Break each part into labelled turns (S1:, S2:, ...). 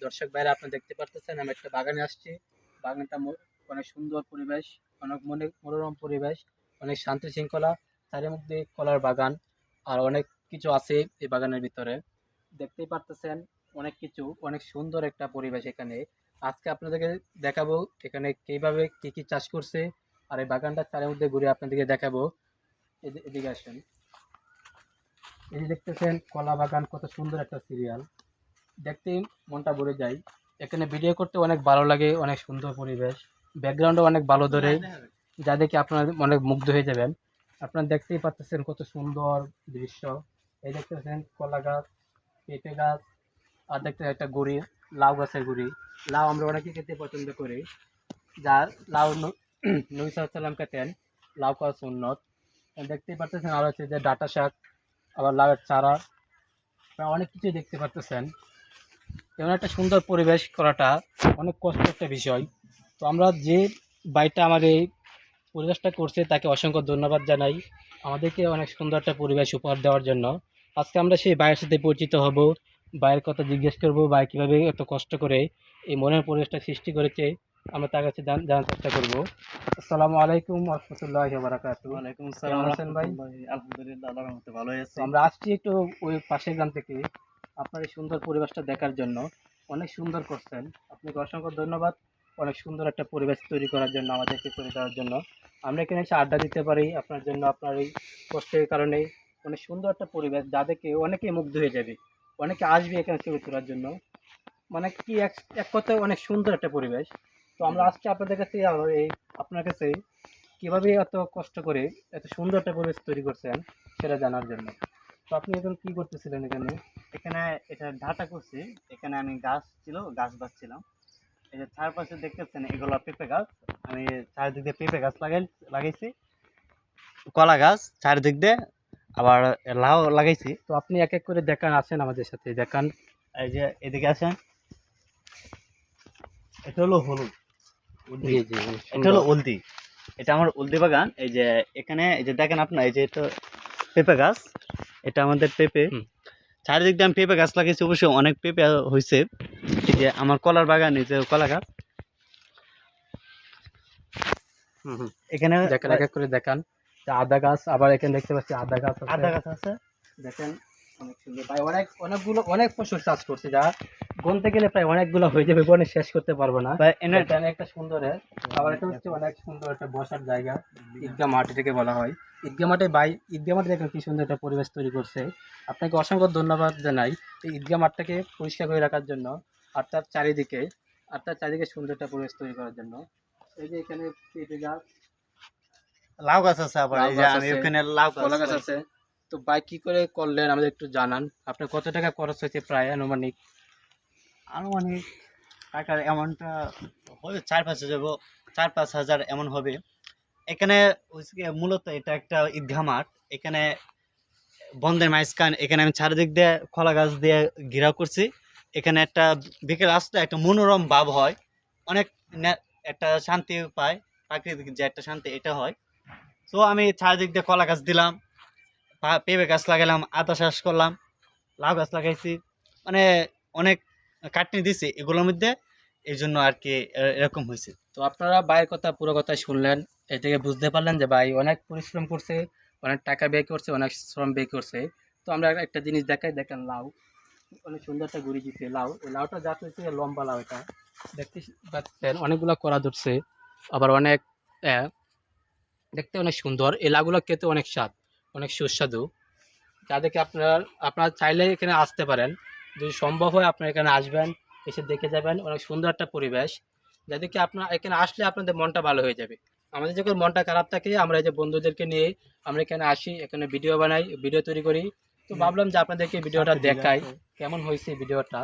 S1: দর্শক ভাইরা আপনি দেখতে পারতেছেন, আমি একটা বাগানে আসছি। বাগানটা অনেক সুন্দর পরিবেশ, অনেক মনে মনোরম পরিবেশ, অনেক শান্তি শৃঙ্খলা তার মধ্যে কলার বাগান, আর অনেক কিছু আছে এই বাগানের ভিতরে। দেখতেই পারতেছেন, অনেক কিছু, অনেক সুন্দর একটা পরিবেশ এখানে। আজকে আপনাদেরকে দেখাবো এখানে কীভাবে কি কি চাষ করছে, আর এই বাগানটা চারের মধ্যে ঘুরে আপনাদেরকে দেখাবো। এদি- এদিকে আসেন। এই দেখতেছেন, কলা বাগান, কত সুন্দর একটা সিরিয়াল। দেখতেই মনটা ভরে যায়। এখানে ভিডিও করতে অনেক ভালো লাগে, অনেক সুন্দর পরিবেশ। ব্যাকগ্রাউন্ডও অনেক ভালো ধরে। যা দেখে আপনার অনেক মুগ্ধ হয়ে যাবেন। আপনারা দেখতেই পাচ্ছেন কত সুন্দর দৃশ্য। এই দেখতেছেন কলা গাছ, পেঁপে গাছ, আর দেখতে একটা গুড়ি লাউ গাছের গুড়ি লাউ আমরা অনেকে খেতে পছন্দ করি। যা লাউ নবী খেতেন। লাউ গাছ উন্নত দেখতেই পাচ্ছেন আর হচ্ছে যে ডাটা শাক, আবার লাউয়ের চারা। অনেক কিছুই দেখতে পাচ্ছেন এমন একটা সুন্দর পরিবেশ করাটা অনেক কষ্ট একটা বিষয়। তো আমরা যে বাড়িটা আমার এই পরিবেশটা করছে তাকে অসংখ্য ধন্যবাদ জানাই। আমাদেরকে অনেক সুন্দর একটা পরিবেশ উপহার দেওয়ার জন্য। আজকে আমরা সেই ভাইয়ের সাথে পরিচিত হব। ভাইয়ের কথা জিজ্ঞেস করব ভাই কীভাবে এত কষ্ট করে এই মনের পরিবেশটা সৃষ্টি করেছে আমরা তার কাছে জানার চেষ্টা করব। আসসালামু আলাইকুম রহমতুল্লাহ বারাকাতু
S2: ওয়ালাইকুম আসসালাম।
S1: ভাই?
S2: আলহামদুলিল্লাহ আল্লাহর রহমতে ভালোই আছি।
S1: আমরা আসছি একটু ওই পাশের গ্রাম থেকে। আপনার এই সুন্দর পরিবেশটা দেখার জন্য অনেক সুন্দর করছেন। আপনাকে অসংখ্য ধন্যবাদ। অনেক সুন্দর একটা পরিবেশ তৈরি করার জন্য, আমাদেরকে করে দেওয়ার জন্য। আমরা এখানে এসে আড্ডা দিতে পারি, আপনার জন্য আপনার এই কষ্টের কারণে অনেক সুন্দর একটা পরিবেশ যা দেখে অনেকেই মুগ্ধ হয়ে যাবে, অনেকে আসবে এখানে ছবি তোলার জন্য। মানে কি এক এক কথায় অনেক সুন্দর একটা পরিবেশ। তো আমরা আজকে আপনাদের কাছে এই আপনার কাছে কীভাবে এত কষ্ট করে এত সুন্দর একটা পরিবেশ তৈরি করছেন সেটা জানার জন্য। তো আপনি এখন কি করতেছিলেন এখানে?
S2: এখানে এটা ঢাটা করছি। এখানে আমি গাছ ছিল গাছ বাঁচছিলাম। এই যে চারপাশে দেখতেছেন এগুলো পেঁপে গাছ। আমি চারিদিক দিয়ে পেঁপে গাছ লাগাই লাগাইছি। কলা গাছ চারিদিক দিয়ে আবার লাউ লাগাইছি।
S1: তো আপনি এক এক করে দেখান আসেন আমাদের সাথে দেখান।
S2: এই যে এদিকে আসেন। এটা হলো হলুদ। এটা হলো উলদি এটা আমার উলদি বাগান। এই যে এখানে এই যে দেখেন আপনার এই যে এটা পেঁপে গাছ। এটা আমাদের পেঁপে। চারিদিক দিয়ে আমি পেঁপে গাছ লাগিয়েছি অবশ্যই অনেক পেঁপে হয়েছে যে আমার কলার বাগান এই যে কলা গাছ। এখানে
S1: এক করে দেখান। আদা গাছ আবার এখানে দেখতে পাচ্ছি আদা গাছ
S2: আদা গাছ আছে।
S1: দেখেন অনেক সুন্দর। ভাই অনেক অনেকগুলো অনেক ফসল চাষ করছে যা গুনতে গেলে প্রায় অনেকগুলো হয়ে যাবে অনেক শেষ করতে পারব না। এখানে একটা সুন্দর আবার এটা হচ্ছে অনেক সুন্দর একটা বসার জায়গা ঈদগা মাটি থেকে বলা হয়। ঈদগা মাঠে বাই ঈদগা মাঠে দেখেন কি সুন্দর একটা পরিবেশ তৈরি করছে। আপনাকে অসংখ্য ধন্যবাদ জানাই এই ঈদগা মাঠটাকে পরিষ্কার করে রাখার জন্য আর তার চারিদিকে আর তার চারিদিকে সুন্দর একটা পরিবেশ তৈরি করার জন্য। এই যে এখানে পেঁপে গাছ
S2: লাউ গাছ আছে আবার
S1: লাউ
S2: এই যে আমি ওখানে লাউ
S1: কলা গাছ
S2: গাছ
S1: আছে। তো বাই কি করে করলেন আমাদের একটু জানান। আপনার কত টাকা খরচ হয়েছে প্রায় আনুমানিক?
S2: আনুমানিক টাকার অ্যামাউন্টটা হবে চার পাঁচ হাজার চার পাঁচ হাজার এমন হবে। এখানে মূলত এটা একটা ঈদগাহ মাঠ। এখানে বন্ধের মাঝখান এখানে আমি চারিদিক দিয়ে কলা গাছ দিয়ে ঘেরাও করছি। এখানে একটা বিকেল আসলে একটা মনোরম ভাব হয় অনেক একটা শান্তি পায়, প্রাকৃতিক যে একটা শান্তি, এটা হয়। তো আমি চারিদিক দিয়ে কলা গাছ দিলাম পেঁপে গাছ লাগালাম আতা চাষ করলাম, লাউ গাছ লাগাইছি। মানে অনেক কাটনি দিছি, এগুলোর মধ্যে এই জন্য আর কি এরকম হয়েছে।
S1: তো আপনারা ভাইয়ের কথা, পুরো কথা শুনলেন, এ থেকে বুঝতে পারলেন যে ভাই অনেক পরিশ্রম করছে, অনেক টাকা ব্যয় করছে, অনেক শ্রম ব্যয় করছে। তো আমরা একটা জিনিস দেখাই, দেখেন লাউ। অনেক সুন্দর একটা গুড়ি দিচ্ছে লাউ। এই লাউটা যা হচ্ছে লম্বা লাউ এটা। দেখতে পাচ্ছেন অনেকগুলো করা ধরছে, আবার অনেক দেখতে অনেক সুন্দর। এই লাউগুলো খেতে অনেক স্বাদ, অনেক সুস্বাদু। যাদেরকে আপনারা আপনারা চাইলে এখানে আসতে পারেন। যদি সম্ভব হয় আপনারা এখানে আসবেন এসে দেখে যাবেন। অনেক সুন্দর একটা পরিবেশ। যাদেরকে আপনার এখানে আসলে আপনাদের মনটা ভালো হয়ে যাবে। আমাদের যখন মনটা খারাপ থাকে আমরা এই যে বন্ধুদেরকে নিয়ে আমরা এখানে আসি এখানে ভিডিও বানাই ভিডিও তৈরি করি। তো ভাবলাম যে আপনাদেরকে ভিডিওটা দেখাই কেমন হয়েছে ভিডিওটা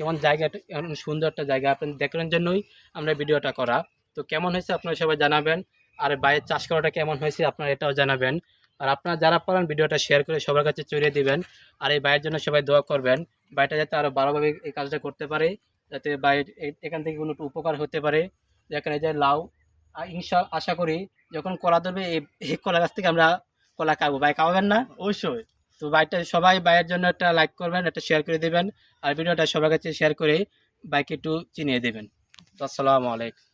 S1: কেমন জায়গাটা এমন সুন্দর একটা জায়গা আপনাদের দেখানোর জন্যই আমরা ভিডিওটা করা। তো কেমন হয়েছে আপনারা সবাই জানাবেন। আর বাইরের চাষ করাটা কেমন হয়েছে আপনারা এটাও জানাবেন। আর আপনারা যারা পারেন ভিডিওটা শেয়ার করে সবার কাছে চড়িয়ে দিবেন। আর এই বাইরের জন্য সবাই দোয়া করবেন। বাইরটা যাতে আরও ভালোভাবে এই কাজটা করতে পারে যাতে বাইরে এ- এখান থেকে কোনো একটু উপকার হতে পারে। যেখানে যে লাউ আর ইনশা আশা করি যখন কলা ধরবে এই কলা গাছ থেকে আমরা কলা খাব। ভাই খাওয়াবেন না?
S2: অবশ্যই।
S1: তো বাইকটা সবাই বাইয়ের জন্য একটা লাইক করবেন একটা শেয়ার করে দেবেন। আর ভিডিওটা সবার কাছে শেয়ার করে বাইক একটু চিনিয়ে দেবেন। আসসালামু আলাইকুম।